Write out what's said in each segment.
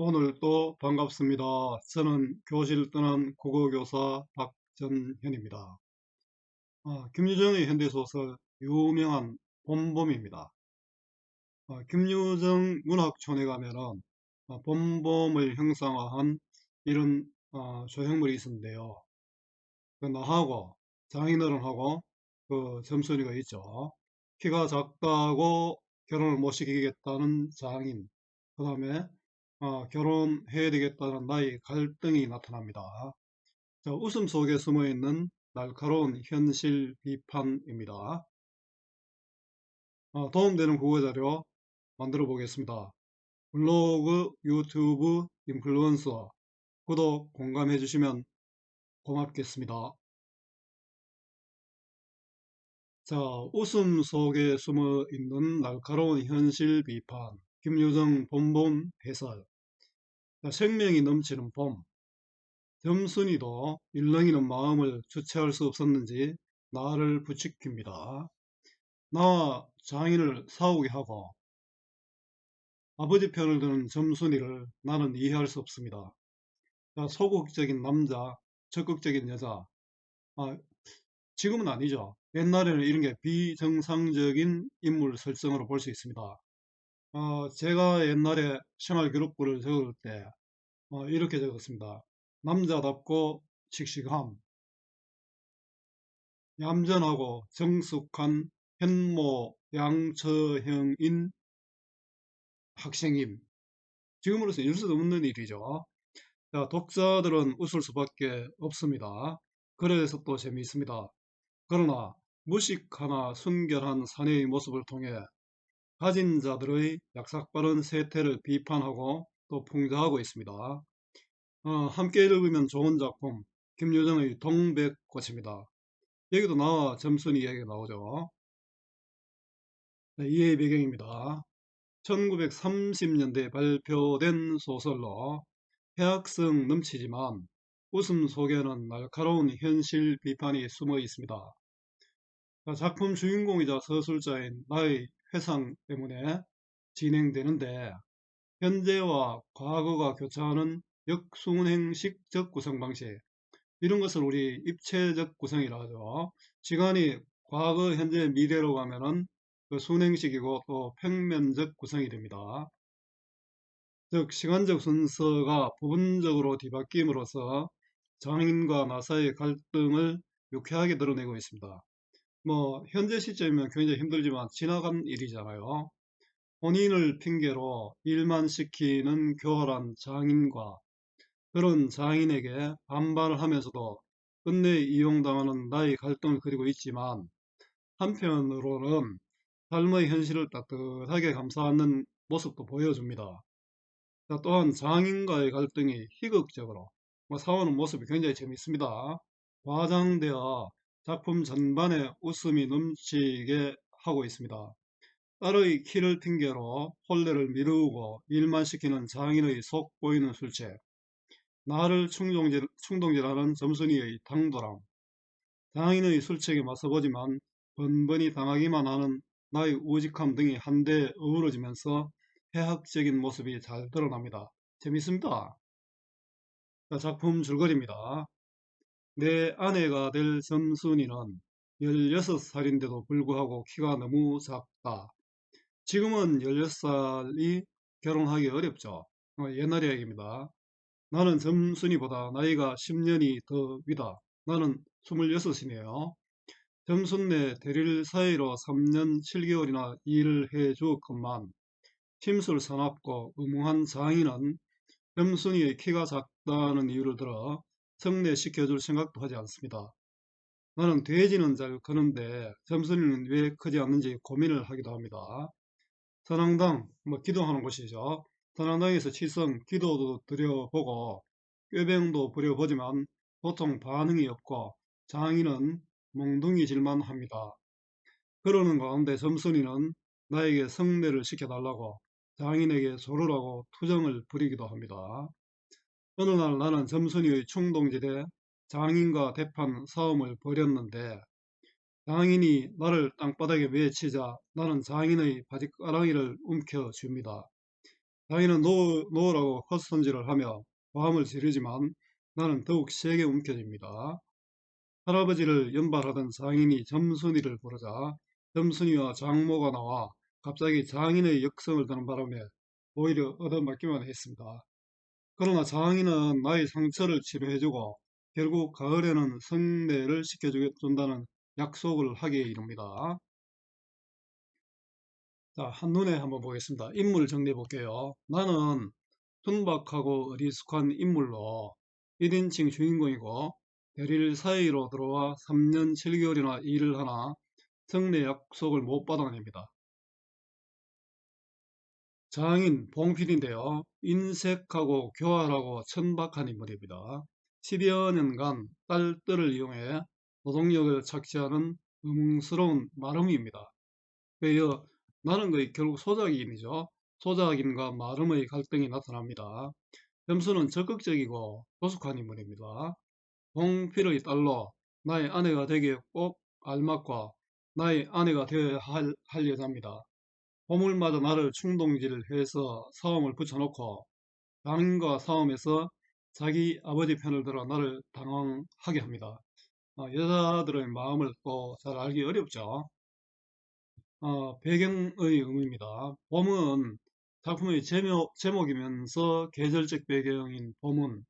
오늘 또 반갑습니다. 저는 교실 떠난 국어교사 박전현입니다. 아, 김유정의 현대소설 유명한 봄봄입니다. 아, 김유정 문학촌에 가면은 아, 봄봄을 형상화한 이런 아, 조형물이 있었는데요. 그 나하고 장인어른하고 그 점순이가 있죠. 키가 작다고 결혼을 못 시키겠다는 장인, 그 다음에 어, 결혼해야 되겠다는 나의 갈등이 나타납니다. 자, 웃음 속에 숨어 있는 날카로운 현실 비판입니다. 어, 도움되는 국어 자료 만들어 보겠습니다. 블로그, 유튜브, 인플루언서, 구독, 공감해 주시면 고맙겠습니다. 자, 웃음 속에 숨어 있는 날카로운 현실 비판. 김유정 봄봄 해설 생명이 넘치는 봄 점순이도 일렁이는 마음을 주체할 수 없었는지 나를 부추깁니다. 나와 장인을 싸우게 하고 아버지 편을 드는 점순이를 나는 이해할 수 없습니다. 소극적인 남자, 적극적인 여자 아, 지금은 아니죠. 옛날에는 이런 게 비정상적인 인물 설정으로 볼 수 있습니다. 어, 제가 옛날에 생활기록부를 적을 때 어, 이렇게 적었습니다. 남자답고 씩씩함, 얌전하고 정숙한 현모 양처형인 학생임. 지금으로서 수 없는 일이죠. 자, 독자들은 웃을 수밖에 없습니다. 그래서 또 재미있습니다. 그러나 무식하나 순결한 사내의 모습을 통해 가진 자들의 약삭빠른 세태를 비판하고 또 풍자하고 있습니다. 어, 함께 읽으면 좋은 작품 김유정의 동백꽃입니다. 여기도 나와 점순이 이야기가 나오죠. 네, 이해의 배경입니다. 1930년대에 발표된 소설로 해학성 넘치지만 웃음 속에는 날카로운 현실 비판이 숨어 있습니다. 작품 주인공이자 서술자인 나의 회상 때문에 진행되는데 현재와 과거가 교차하는 역순행식 적 구성 방식 이런 것을 우리 입체적 구성이라 하죠. 시간이 과거, 현재, 미래로 가면은 그 순행식이고 또 평면적 구성이 됩니다. 즉 시간적 순서가 부분적으로 뒤바뀜으로써 장인과 나사의 갈등을 유쾌하게 드러내고 있습니다. 뭐 현재 시점이면 굉장히 힘들지만 지나간 일이잖아요. 본인을 핑계로 일만 시키는 교활한 장인과 그런 장인에게 반발을 하면서도 끝내 이용당하는 나의 갈등을 그리고 있지만 한편으로는 삶의 현실을 따뜻하게 감싸는 모습도 보여줍니다. 또한 장인과의 갈등이 희극적으로 뭐 사오는 모습이 굉장히 재밌습니다. 과장되어 작품 전반에 웃음이 넘치게 하고 있습니다. 딸의 키를 핑계로 혼례를 미루고 일만 시키는 장인의 속 보이는 술책, 나를 충동질, 충동질하는 점순이의 당돌함, 장인의 술책에 맞서보지만 번번이 당하기만 하는 나의 우직함 등이 한데 어우러지면서 해학적인 모습이 잘 드러납니다. 재밌습니다. 작품 줄거리입니다. 내 아내가 될 점순이는 16살인데도 불구하고 키가 너무 작다. 지금은 16살이 결혼하기 어렵죠. 어, 옛날 이야기입니다. 나는 점순이보다 나이가 10년이 더 위다. 나는 26이네요. 점순내 대릴 사이로 3년 7개월이나 일을 해 주었건만 힘술 사납고 의무한 장인은 점순이의 키가 작다는 이유를 들어 성례시켜줄 생각도 하지 않습니다. 나는 돼지는 잘 크는데 점순이는 왜 크지 않는지 고민을 하기도 합니다. 선앙당, 뭐 기도하는 곳이죠. 선앙당에서 치성, 기도도 드려보고 꾀병도 부려보지만 보통 반응이 없고 장인은 몽둥이질만 합니다. 그러는 가운데 점순이는 나에게 성례를 시켜달라고 장인에게 조르라고 투정을 부리기도 합니다. 어느 날 나는 점순이의 충동질에 장인과 대판 싸움을 벌였는데 장인이 나를 땅바닥에 외치자 나는 장인의 바지가랑이를 움켜쥡니다. 장인은 놓, 놓으라고 헛손질을 하며 고함을 지르지만 나는 더욱 세게 움켜집니다. 할아버지를 연발하던 장인이 점순이를 부르자 점순이와 장모가 나와 갑자기 장인의 역성을 드는 바람에 오히려 얻어맞기만 했습니다. 그러나 장인은 나의 상처를 치료해주고 결국 가을에는 성례를 시켜준다는 약속을 하기에 이릅니다. 자, 한눈에 한번 보겠습니다. 인물 정리해 볼게요. 나는 순박하고 어리숙한 인물로 1인칭 주인공이고 대릴 사이로 들어와 3년 7개월이나 일을 하나 성내 약속을 못 받아냅니다. 장인 봉필인데요. 인색하고 교활하고 천박한 인물입니다. 10여 년간 딸들을 이용해 노동력을 착취하는 음스러운 마름입니다. 그여 나는 거의 결국 소작인이죠. 소작인과 마름의 갈등이 나타납니다. 점수는 적극적이고 조숙한 인물입니다. 봉필의 딸로 나의 아내가 되기에 꼭 알맞고 나의 아내가 되어야 할, 할 여자입니다. 보물마저 나를 충동질해서 싸움을 붙여놓고 장인과 싸움에서 자기 아버지 편을 들어 나를 당황하게 합니다. 어, 여자들의 마음을 또 잘 알기 어렵죠. 어, 배경의 의미입니다. 봄은 작품의 제목, 제목이면서 계절적 배경인 봄은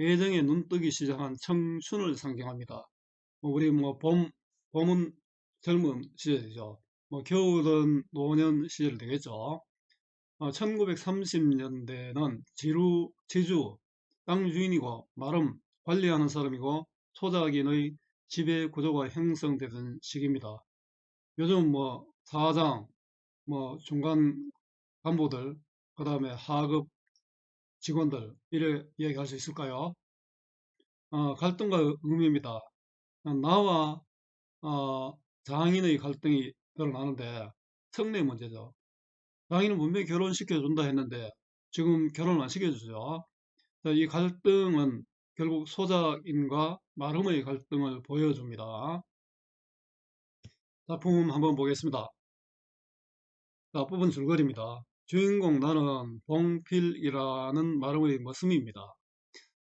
예정에 눈뜨기 시작한 청춘을 상징합니다. 뭐 우리 뭐 봄, 봄은 젊은 시절이죠. 뭐 겨울은 노년 시절 되겠죠. 어, 1930년대는 지루, 지주, 땅 주인이고 마름, 관리하는 사람이고 소작인의 지배 구조가 형성되던 시기입니다. 요즘 뭐 사장, 뭐 중간 간부들, 그 다음에 하급 직원들 이래 이야기할 수 있을까요? 어, 갈등과 의미입니다. 나와 어, 장인의 갈등이 드러나는데 성내 문제죠. 장인은 분명히 결혼시켜준다 했는데 지금 결혼 안 시켜주죠. 이 갈등은 결국 소작인과 마름의 갈등을 보여줍니다. 작품 한번 보겠습니다. 자, 부분 줄거리입니다. 주인공 나는 봉필이라는 마름의 머슴입니다.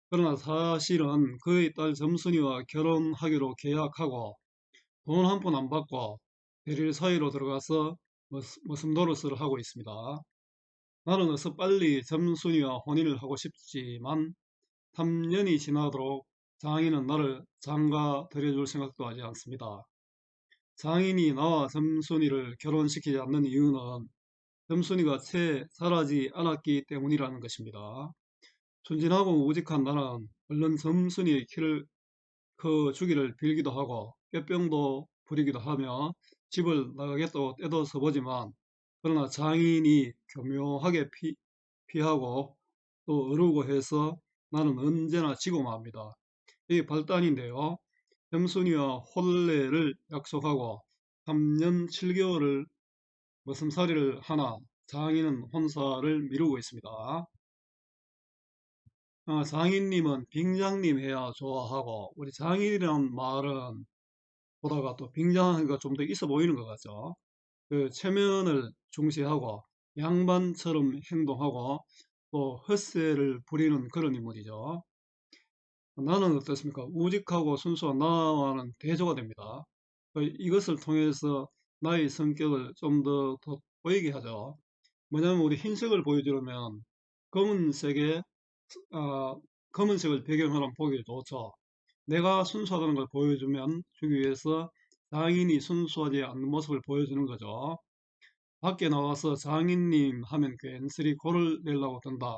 그러나 사실은 그의 딸 점순이와 결혼하기로 계약하고 돈 한 푼 안 받고 대릴 사이로 들어가서 머슴 노릇을 하고 있습니다. 나는 어서 빨리 점순이와 혼인을 하고 싶지만 3년이 지나도록 장인은 나를 장가 들여줄 생각도 하지 않습니다. 장인이 나와 점순이를 결혼시키지 않는 이유는 점순이가 채 자라지 않았기 때문이라는 것입니다. 순진하고 우직한 나는 얼른 점순이의 키를 커 주기를 빌기도 하고 뼈병도 부리기도 하며 집을 나가겠다고 떼도 서보지만 그러나 장인이 교묘하게 피, 피하고 또 어르고 해서 나는 언제나 지고 맙니다. 이게 발단인데요. 점순이와 혼례를 약속하고 3년 7개월을 머슴살이를 하나 장인은 혼사를 미루고 있습니다. 어, 장인님은 빙장님 해야 좋아하고 우리 장인이라는 말은 보다가 또 빙장하기가 좀 더 있어 보이는 것 같죠. 그 체면을 중시하고 양반처럼 행동하고 또 헛세를 부리는 그런 인물이죠. 나는 어떻습니까? 우직하고 순수한 나와는 대조가 됩니다. 그 이것을 통해서 나의 성격을 좀더 돋보이게 하죠. 뭐냐면 우리 흰색을 보여주려면 검은색에 어, 검은색을 배경으로 보기 좋죠. 내가 순수하다는 걸 보여주면 주기 위해서 장인이 순수하지 않는 모습을 보여주는 거죠. 밖에 나와서 장인님 하면 괜스레 고를 내려고 든다.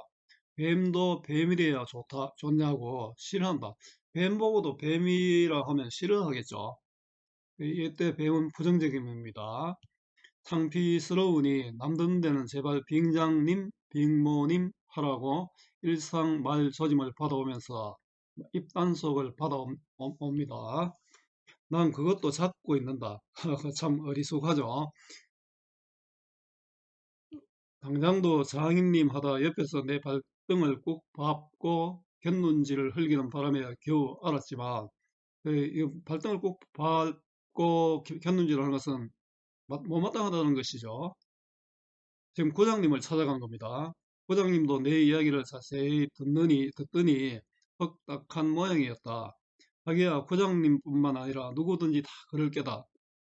뱀도 뱀이래야 좋다, 좋냐고 싫어한다. 뱀 보고도 뱀이라 하면 싫어하겠죠. 이때 뱀은 부정적인 의미입니다. 창피스러우니 남든 데는 제발 빙장님, 빙모님 하라고 일상 말 조짐을 받아오면서 입단속을 받아옵니다. 난 그것도 잡고 있는다. 참 어리숙하죠. 당장도 장인님 하다 옆에서 내 발등을 꾹 밟고 곁눈질을 흘기는 바람에 겨우 알았지만 그 발등을 꾹 밟고 곁눈질을 하는 것은 못마땅하다는 것이죠. 지금 고장님을 찾아간 겁니다. 부장님도 내 이야기를 자세히 듣느니, 듣더니 퍽딱한 모양이었다. 자기야, 부장님뿐만 아니라 누구든지 다 그럴 게다.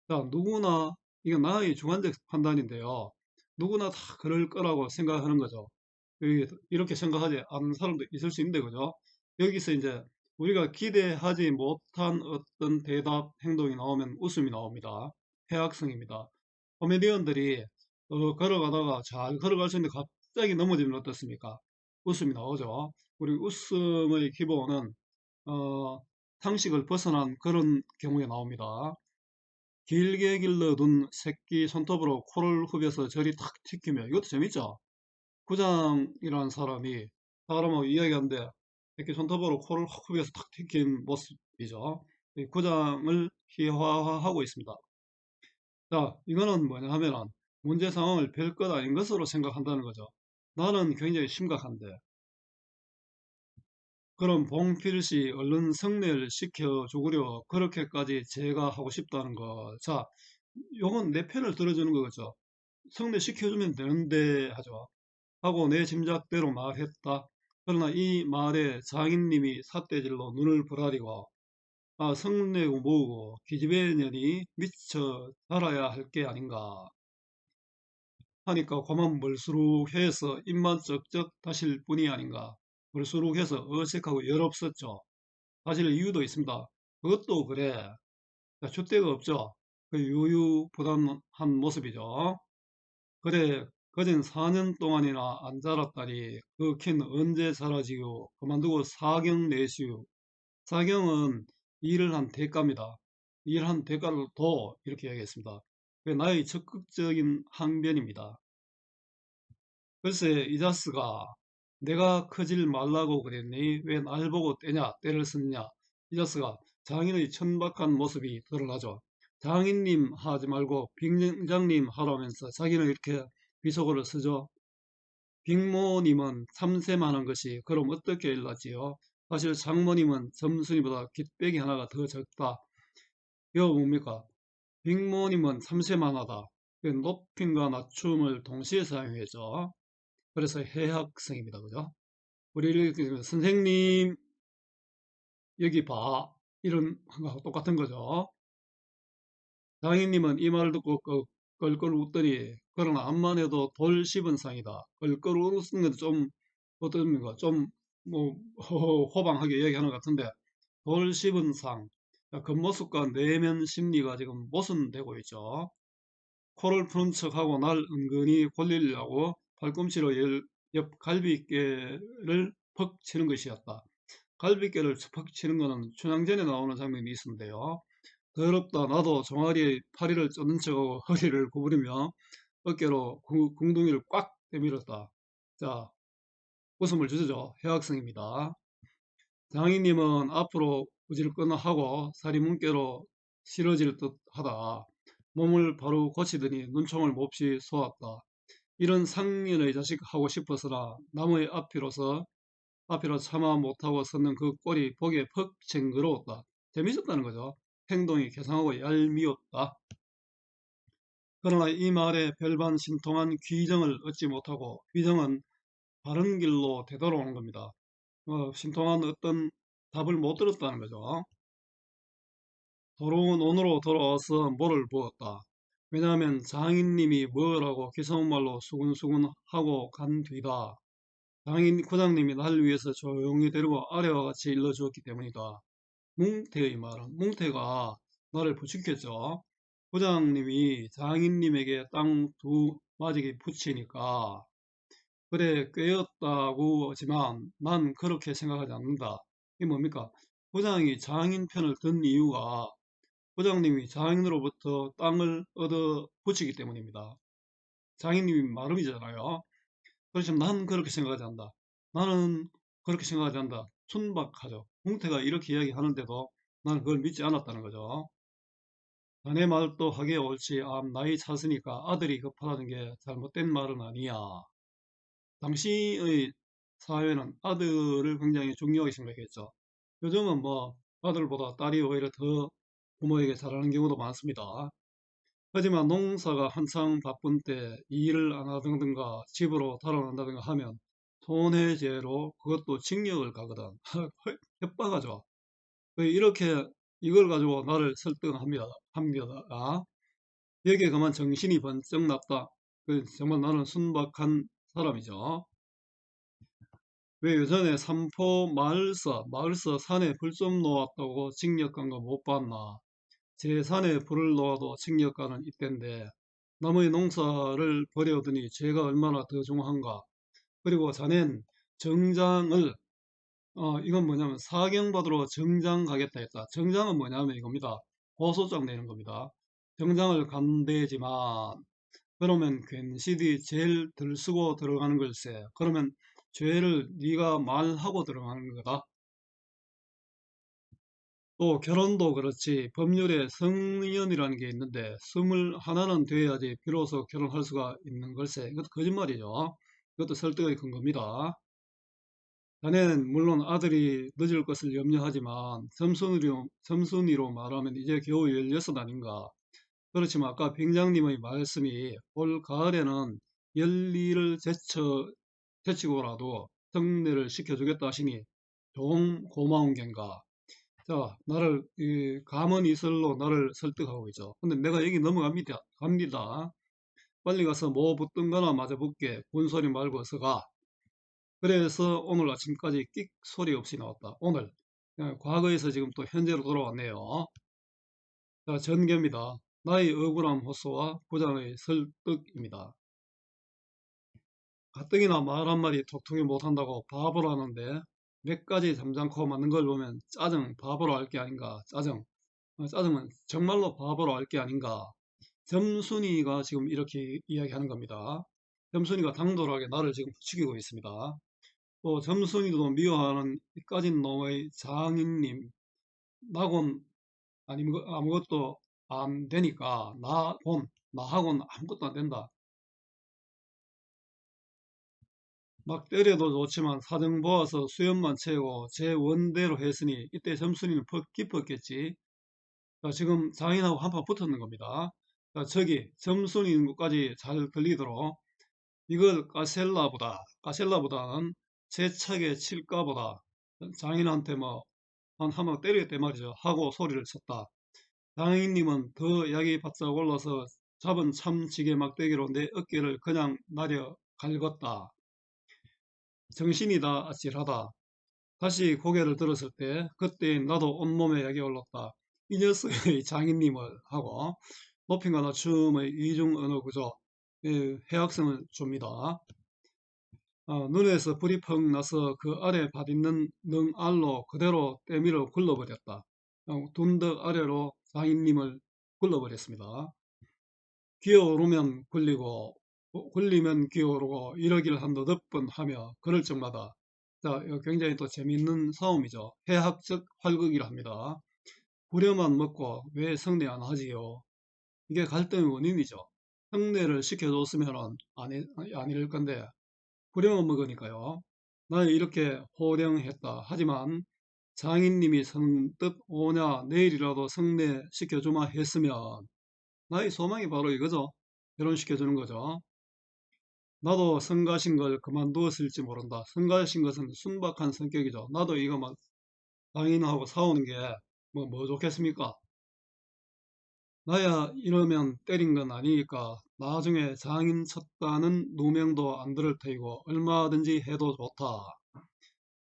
자, 누구나, 이건 나의 주관적 판단인데요. 누구나 다 그럴 거라고 생각하는 거죠. 이- 이렇게 생각하지 않는 사람도 있을 수 있는데, 그죠? 여기서 이제 우리가 기대하지 못한 어떤 대답, 행동이 나오면 웃음이 나옵니다. 해악성입니다. 코미디언들이 어, 걸어가다가 잘 걸어갈 수 있는데 갑자기 넘어지면 어떻습니까? 웃음이 나오죠. 우리 웃음의 기본은 어, 상식을 벗어난 그런 경우에 나옵니다. 길게 길러둔 새끼 손톱으로 코를 후벼서 저리 탁 튀기며 이것도 재밌죠? 구장이라는 사람이 사람하고 이야기하는데 이렇게 손톱으로 코를 확 후벼서 탁 튀긴 모습이죠. 이 구장을 희화화하고 있습니다. 자, 이거는 뭐냐 하면은 문제 상황을 별것 아닌 것으로 생각한다는 거죠. 나는 굉장히 심각한데 그럼 봉필씨 얼른 성례를 시켜 주구려 그렇게까지 제가 하고 싶다는 거. 자, 요건 내 편을 들어주는 거죠. 성례 시켜주면 되는데 하죠. 하고 내 짐작대로 말했다. 그러나 이 말에 장인님이 삿대질로 눈을 부라리고 아, 성내고 뭐고 기집애년이 미쳐 자라야 할 게 아닌가 하니까 고만 멀수룩해서 입만 쩍쩍 다실 뿐이 아닌가 멀수룩해서 어색하고 열없었죠. 사실 이유도 있습니다. 그것도 그래. 줏대가 없죠. 그 유유부단한 모습이죠. 그래, 그전 4년 동안이나 안 자랐다니 그 키는 언제 자라지요? 그만두고 사경 내시오. 사경은 일을 한 대가입니다. 일한 대가를 더 이렇게 이야기했습니다. 그게 나의 적극적인 항변입니다. 글쎄 이 자스가 내가 커질 말라고 그랬니? 왜 날 보고 떼냐? 떼를 쓰느냐? 이 자스가 장인의 천박한 모습이 드러나죠. 장인님 하지 말고 빅장님 하라면서 자기는 이렇게 비속어를 쓰죠. 빅모님은 참새만한 것이 그럼 어떻게 일났지요? 사실 장모님은 점순이보다 깃배기 하나가 더 적다. 이거 뭡니까? 빅모님은 참새만하다. 그 높임과 낮춤을 동시에 사용해죠. 그래서 해학성입니다. 그죠? 우리 이렇게 선생님 여기 봐 이런 거하고 똑같은 거죠. 장인님은 이 말을 듣고 그 껄껄 웃더니 그러나 암만 해도 돌 씹은 상이다. 껄껄 웃는 것도 좀 어떻습니까? 좀뭐 호방하게 얘기하는 것 같은데 돌 씹은 상 겉모습과 내면 심리가 지금 모순되고 있죠. 코를 푸는 척하고 날 은근히 골리려고 팔꿈치로 옆 갈비뼈를 퍽 치는 것이었다. 갈비뼈를 퍽 치는 것은 춘향전에 나오는 장면이 있는데요. 더럽다 나도 종아리에 파리를 쫓는 척하고 허리를 구부리며 어깨로 궁둥이를 꽉 내밀었다. 자, 웃음을 주죠. 해학성입니다. 장인님은 앞으로 우질거나 하고 살이 문께로 실어질 듯 하다. 몸을 바로 고치더니 눈총을 몹시 쏘았다. 이런 상년의 자식 하고 싶어서나 나무의 앞이로서 앞이로 참아 못하고 섰는 그 꼴이 보기에 퍽 징그러웠다. 재밌었다는 거죠. 행동이 개상하고 얄미웠다. 그러나 이 말에 별반 신통한 귀정을 얻지 못하고 귀정은 바른 길로 되돌아오는 겁니다. 어, 신통한 어떤 답을 못 들었다는 거죠. 도로운 온으로 돌아와서 뭐를 부었다. 왜냐하면 장인님이 뭐라고 기성말로 수군수군 하고 간 뒤다. 장인 구장님이 날 위해서 조용히 데리고 아래와 같이 일러주었기 때문이다. 뭉태의 말은 뭉태가 나를 부추겼죠. 부장님이 장인님에게 땅 두 마지기 붙이니까 그래 꿰었다고 하지만 난 그렇게 생각하지 않는다. 이게 뭡니까? 부장이 장인 편을 든 이유가 부장님이 장인으로부터 땅을 얻어 붙이기 때문입니다. 장인님이 마름이잖아요. 그렇지만 난 그렇게 생각하지 않는다. 나는 그렇게 생각하지 않는다. 순박하죠. 홍태가 이렇게 이야기하는데도 나는 그걸 믿지 않았다는 거죠. 자네 말도 하게 옳지. 암 나이 찼으니까 아들이 급하다는 게 잘못된 말은 아니야. 당시의 사회는 아들을 굉장히 중요하게 생각했죠. 요즘은 뭐 아들보다 딸이 오히려 더 부모에게 잘하는 경우도 많습니다. 하지만 농사가 한창 바쁜 때 일을 안 하든가 집으로 달아난다든가 하면 손해죄로 그것도 징역을 가거든. 협박하죠. 그 이렇게 이걸 가지고 나를 설득합니다. 합니다. 여기에 그만 정신이 번쩍 났다. 그 정말 나는 순박한 사람이죠. 왜 예전에 삼포 마을서, 마을서 산에 불 좀 놓았다고 징역 간 거 못 봤나? 제 산에 불을 놓아도 징역 가는 이때인데 남의 농사를 버려두니 죄가 얼마나 더 중한가? 그리고 자넨 정장을 어, 이건 뭐냐면 사경받으러 정장 가겠다 했다. 정장은 뭐냐면 이겁니다. 고소장 내는 겁니다. 정장을 간대지만 그러면 괜시리 제일 들쓰고 들어가는 걸세. 그러면 죄를 네가 말하고 들어가는 거다. 또 결혼도 그렇지 법률에 성년이라는 게 있는데 스물 하나는 돼야지 비로소 결혼할 수가 있는 걸세. 이것도 거짓말이죠. 이것도 설득의 근거입니다. 자네는 물론 아들이 늦을 것을 염려하지만 점순이로, 점순이로 말하면 이제 겨우 16 아닌가. 그렇지만 아까 병장님의 말씀이 올 가을에는 열리를 제쳐, 제치고라도 성례를 시켜주겠다 하시니 좀 고마운 겐가. 자, 나를, 이, 감언 이설로 나를 설득하고 있죠. 근데 내가 여기 넘어갑니다. 갑니다. 빨리 가서 뭐 붙든 거나 맞아볼게. 군소리 말고 어서 가. 그래서 오늘 아침까지 끽 소리 없이 나왔다. 오늘. 예, 과거에서 지금 또 현재로 돌아왔네요. 자, 전개입니다. 나의 억울함 호소와 부장의 설득입니다. 가뜩이나 말 한마디 톡톡히 못한다고 바보라는데 몇 가지 잠잠코 맞는 걸 보면 짜증 바보로 할게 아닌가 짜증 어, 짜증은 정말로 바보로 할게 아닌가 점순이가 지금 이렇게 이야기하는 겁니다. 점순이가 당돌하게 나를 지금 부추기고 있습니다. 또 점순이도 미워하는 이까진 놈의 장인님 나곤 아니면 아무것도 안 되니까 나본 나하고는 아무것도 안 된다. 막 때려도 좋지만 사정 보아서 수염만 채우고 제 원대로 했으니 이때 점순이는 퍽 깊었겠지. 자, 지금 장인하고 한판 붙었는 겁니다. 자, 저기 점순이 것까지 잘 들리도록 이걸 까셀라보다 까셀라보다는 제 차게 칠까보다 장인한테 뭐 한 한번 때리겠대 말이죠. 하고 소리를 쳤다. 장인님은 더 약이 바짝 올라서 잡은 참지게 막대기로 내 어깨를 그냥 나려 갈궜다. 정신이 다 아찔하다. 다시 고개를 들었을 때 그때 나도 온몸에 약이 올랐다. 이 녀석의 장인님을 하고 높임과 낮춤의 이중 언어 구조 해학성을 줍니다. 어, 눈에서 불이 펑 나서 그 아래 받있는 능알로 그대로 때밀어 굴러버렸다. 어, 둔덕 아래로 장인님을 굴러버렸습니다. 기어오르면 굴리고 굴리면 기어오르고 이러기를 한도 몇번 하며 그럴 적마다 자, 굉장히 또 재미있는 싸움이죠. 해학적 활극이라 합니다. 부려만 먹고 왜 성례 안 하지요? 이게 갈등의 원인이죠. 성례를 시켜줬으면 아니, 아닐 건데 부려만 먹으니까요. 나 이렇게 호령했다. 하지만 장인님이 선뜻 오냐 내일이라도 성례 시켜주마 했으면 나의 소망이 바로 이거죠. 결혼시켜주는 거죠. 나도 성가신 걸 그만두었을지 모른다. 성가신 것은 순박한 성격이죠. 나도 이거 막 장인하고 싸우는 게 뭐, 뭐 좋겠습니까? 나야 이러면 때린 건 아니니까 나중에 장인 쳤다는 누명도 안 들을 테이고 얼마든지 해도 좋다.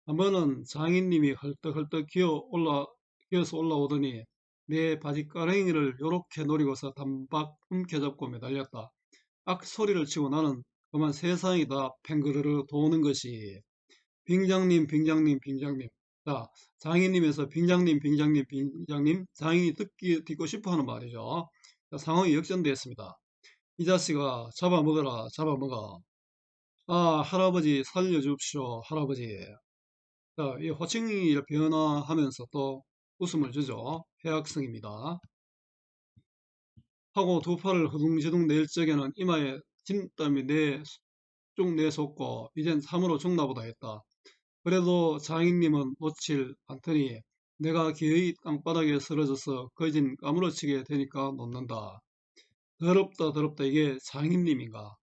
한 번은 장인님이 헐떡헐떡 기어 올라, 기어서 올라오더니 내 바지가랭이를 요렇게 노리고서 단박 움켜잡고 매달렸다. 악 소리를 치고 나는 그만 세상이 다 팽그르르 도는 것이 빙장님 빙장님 빙장님. 자 장인님에서 빙장님 빙장님 빙장님 장인이 듣기, 듣고 싶어 하는 말이죠. 자, 상황이 역전되었습니다. 이 자식아 잡아먹어라 잡아먹어. 아 할아버지 살려줍시오 할아버지. 자, 이 호칭이 변화하면서 또 웃음을 주죠. 해학성입니다. 하고 두 팔을 허둥지둥 낼 적에는 이마에 진땀이 내, 쭉 내솟고 이젠 참으로 죽나보다 했다. 그래도 장인님은 놓칠 않더니 내가 기어이 땅바닥에 쓰러져서 거진 까무러치게 되니까 놓는다. 더럽다 더럽다 이게 장인님인가.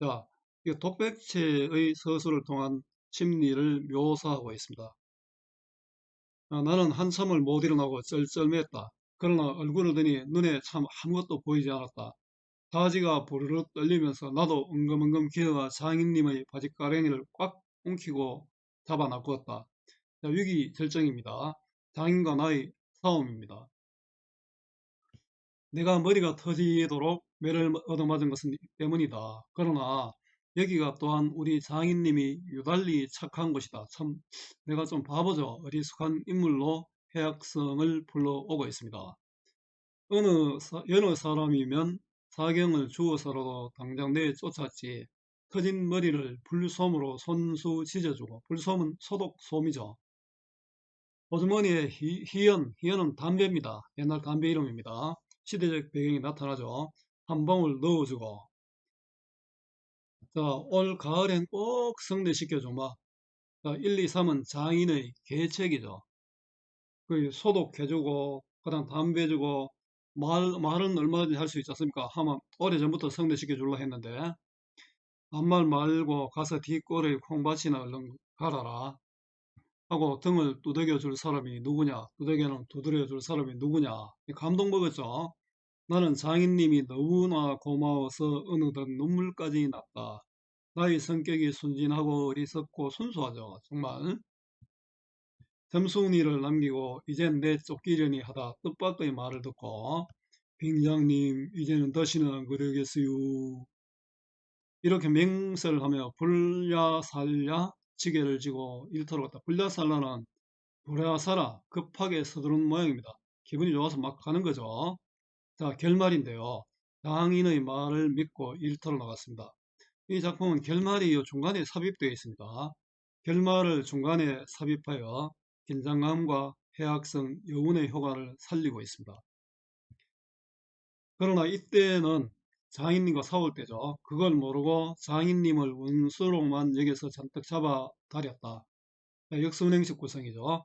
자, 이 독백체의 서술을 통한 심리를 묘사하고 있습니다. 아, 나는 한참을 못 일어나고 쩔쩔맸다. 그러나 얼굴을 드니 눈에 참 아무것도 보이지 않았다. 바지가 부르르 떨리면서 나도 엉금엉금 기어가 장인님의 바지가랭이를 꽉 움키고 잡아 놔두었다. 자, 위기 결정입니다. 장인과 나의 싸움입니다. 내가 머리가 터지도록 매를 얻어맞은 것은 때문이다. 그러나 여기가 또한 우리 장인님이 유달리 착한 곳이다. 참 내가 좀 바보죠. 어리숙한 인물로 해악성을 불러오고 있습니다. 어느 사, 여느 사람이면 사경을 주어서라도 당장 내쫓았지. 터진 머리를 불솜으로 손수 지져주고 불솜은 소독솜이죠. 호주머니에 희, 희연, 희연은 담배입니다. 옛날 담배 이름입니다. 시대적 배경이 나타나죠. 한 방울 넣어주고 자, 올 가을엔 꼭 성대시켜줘마. 자, 1, 2, 3은 장인의 계책이죠. 그 소독해주고 그 다음 담배 주고 말, 말은 얼마든지 할 수 있지 않습니까? 하면 오래전부터 성대시켜 줄라 했는데 아무 말 말고 가서 뒷골에 콩밭이나 얼른 갈아라 하고 등을 두들겨 줄 사람이 누구냐 두들겨는 두드려 줄 사람이 누구냐 감동 먹었죠. 나는 장인님이 너무나 고마워서 어느덧 눈물까지 났다. 나의 성격이 순진하고 어리석고 순수하죠 정말 점순이를 남기고 이젠 내 쫓기려니 하다 뜻밖의 말을 듣고 빙장님 이제는 다시는 안 그러겠어요. 이렇게 맹세를 하며 불야살야 지게를 지고 일터로 갔다. 불야살라는 불야사라 급하게 서두른 모양입니다. 기분이 좋아서 막 가는 거죠. 자 결말인데요. 장인의 말을 믿고 일터로 나갔습니다. 이 작품은 결말이 중간에 삽입되어 있습니다. 결말을 중간에 삽입하여 긴장감과 해악성, 여운의 효과를 살리고 있습니다. 그러나 이때는 장인님과 싸울 때죠. 그걸 모르고 장인님을 원수로만 여기서 잔뜩 잡아 다렸다. 역순행식 구성이죠.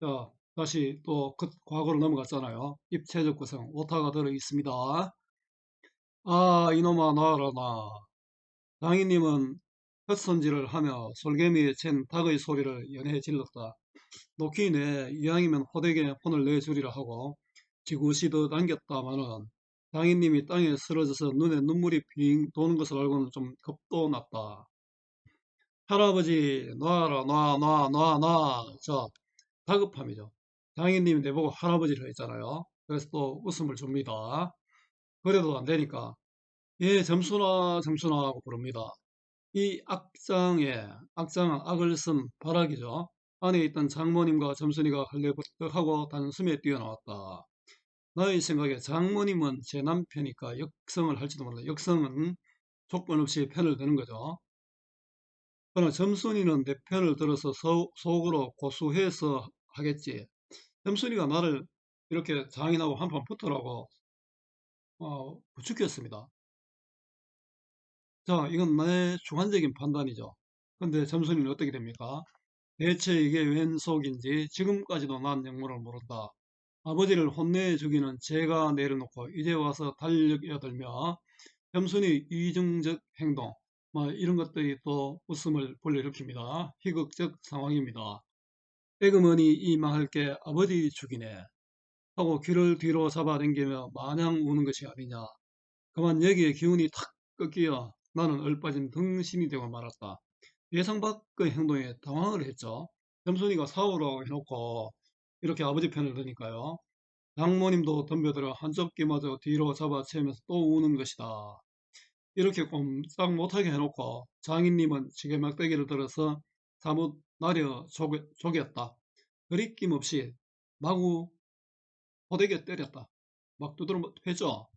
자, 다시 또 그 과거로 넘어갔잖아요. 입체적 구성, 오타가 들어 있습니다. 아, 이놈아, 나라, 나. 장인님은 헛손질을 하며 솔개미에 챈 닭의 소리를 연해 질렀다. 놓기네 이왕이면 호되게 혼을 내주리라 하고 지구시도 당겼다마는 장인님이 땅에 쓰러져서 눈에 눈물이 빙 도는 것을 알고는 좀 겁도 났다. 할아버지 놔라 놔 놔 놔 놔저 다급함이죠. 장인님이 내보고 할아버지를 했잖아요. 그래서 또 웃음을 줍니다. 그래도 안 되니까 예 점수나 점수나 하고 부릅니다. 이 악장에 악장은 악을 쓴 발악이죠. 안에 있던 장모님과 점순이가 할래버떡하고 단숨에 뛰어나왔다. 나의 생각에 장모님은 제 남편이니까 역성을 할지도 몰라. 역성은 조건 없이 편을 드는 거죠. 그러나 점순이는 내 편을 들어서 소, 속으로 고수해서 하겠지. 점순이가 나를 이렇게 장인하고 한판 붙으라고 어, 부추겼습니다. 자, 이건 내 주관적인 판단이죠. 근데 점순이는 어떻게 됩니까? 대체 이게 웬 속인지 지금까지도 난 영문을 모른다. 아버지를 혼내주기는 제가 내려놓고 이제 와서 달려들며 점순이 이중적 행동 뭐 이런 것들이 또 웃음을 불러일으킵니다. 희극적 상황입니다. 에그머니 이 망할 게 아버지 죽이네 하고 귀를 뒤로 잡아당기며 마냥 우는 것이 아니냐. 그만 여기에 기운이 탁 꺾여 나는 얼빠진 등신이 되고 말았다. 예상 밖의 행동에 당황을 했죠. 점순이가 사오라고 해놓고 이렇게 아버지 편을 드니까요. 장모님도 덤벼들어 한쪽 끼마저 뒤로 잡아채면서 또 우는 것이다. 이렇게 꼼짝 못하게 해놓고 장인님은 지게 막대기를 들어서 사뭇 나려 쪼개, 었다그리낌 없이 마구 호되게 때렸다. 막 두드려 했죠.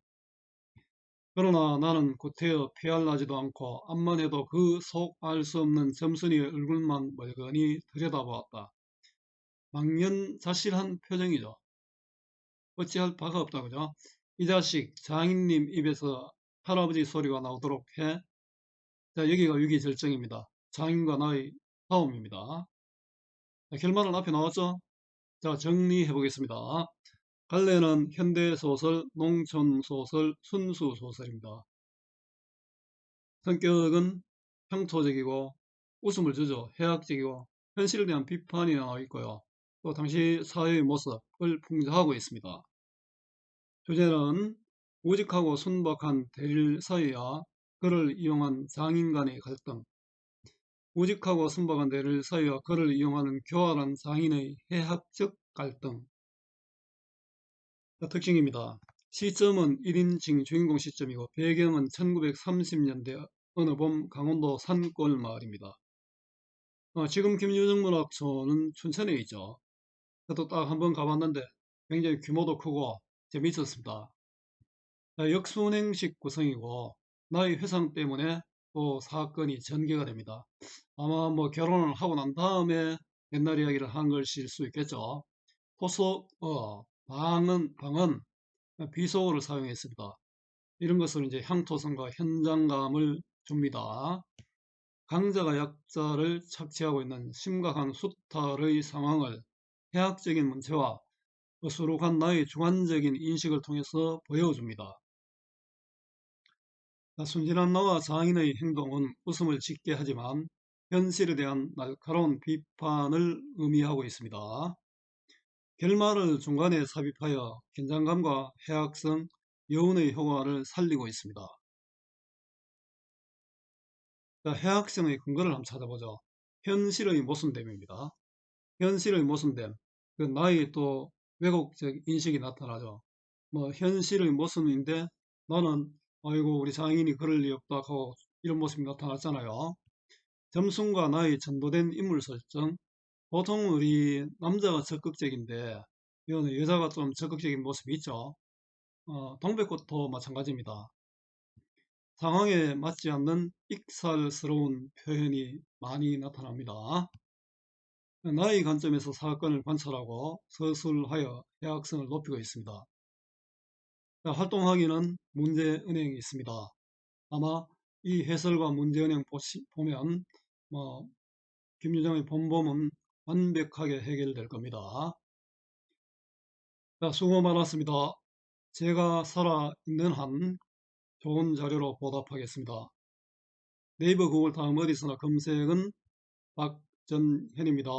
그러나 나는 구태여 피할나지도 않고 암만 해도 그 속 알 수 없는 점순이의 얼굴만 멀거니 들여다보았다. 망연자실한 표정이죠. 어찌할 바가 없다 그죠? 이 자식 장인님 입에서 할아버지 소리가 나오도록 해. 자 여기가 위기절정입니다. 장인과 나의 싸움입니다. 자, 결말은 앞에 나왔죠? 자 정리해 보겠습니다. 갈래는 현대소설, 농촌소설, 순수소설입니다. 성격은 평토적이고 웃음을 주죠. 해학적이고 현실에 대한 비판이 나와 있고요. 또 당시 사회의 모습을 풍자하고 있습니다. 주제는 우직하고 순박한 대릴 사이와 그를 이용한 장인 간의 갈등, 우직하고 순박한 대릴 사이와 그를 이용하는 교활한 장인의 해학적 갈등. 특징입니다. 시점은 1인칭 주인공 시점이고 배경은 1930년대 어느 봄 강원도 산골 마을입니다. 어, 지금 김유정 문학촌은 춘천에 있죠. 저도 딱 한번 가봤는데 굉장히 규모도 크고 재미있었습니다. 역순행식 구성이고 나의 회상 때문에 또 사건이 전개가 됩니다. 아마 뭐 결혼을 하고 난 다음에 옛날 이야기를 한 것일 수 있겠죠. 토속, 어, 방은, 방은 비속어를 사용했습니다. 이런 것을 이제 향토성과 현장감을 줍니다. 강자가 약자를 착취하고 있는 심각한 수탈의 상황을 해학적인 문체와 어수룩한 나의 주관적인 인식을 통해서 보여줍니다. 순진한 나와 장인의 행동은 웃음을 짓게 하지만 현실에 대한 날카로운 비판을 의미하고 있습니다. 결말을 중간에 삽입하여 긴장감과 해악성, 여운의 효과를 살리고 있습니다. 해악성의 근거를 한번 찾아보죠. 현실의 모순됨입니다. 현실의 모순됨, 그 나의 또 왜곡적 인식이 나타나죠. 뭐 현실의 모순인데 나는 아이고 우리 장인이 그럴 리 없다 하고 이런 모습이 나타났잖아요. 점순과 나의 전도된 인물 설정 보통 우리 남자가 적극적인데 이거는 여자가 좀 적극적인 모습이 있죠. 어, 동백꽃도 마찬가지입니다. 상황에 맞지 않는 익살스러운 표현이 많이 나타납니다. 나의 관점에서 사건을 관찰하고 서술하여 해학성을 높이고 있습니다. 활동하기는 문제은행이 있습니다. 아마 이 해설과 문제은행 보시, 보면 뭐 김유정의 본범은 완벽하게 해결될 겁니다. 자, 수고 많았습니다. 제가 살아있는 한 좋은 자료로 보답하겠습니다. 네이버 구글 다음 어디서나 검색은 박전현입니다.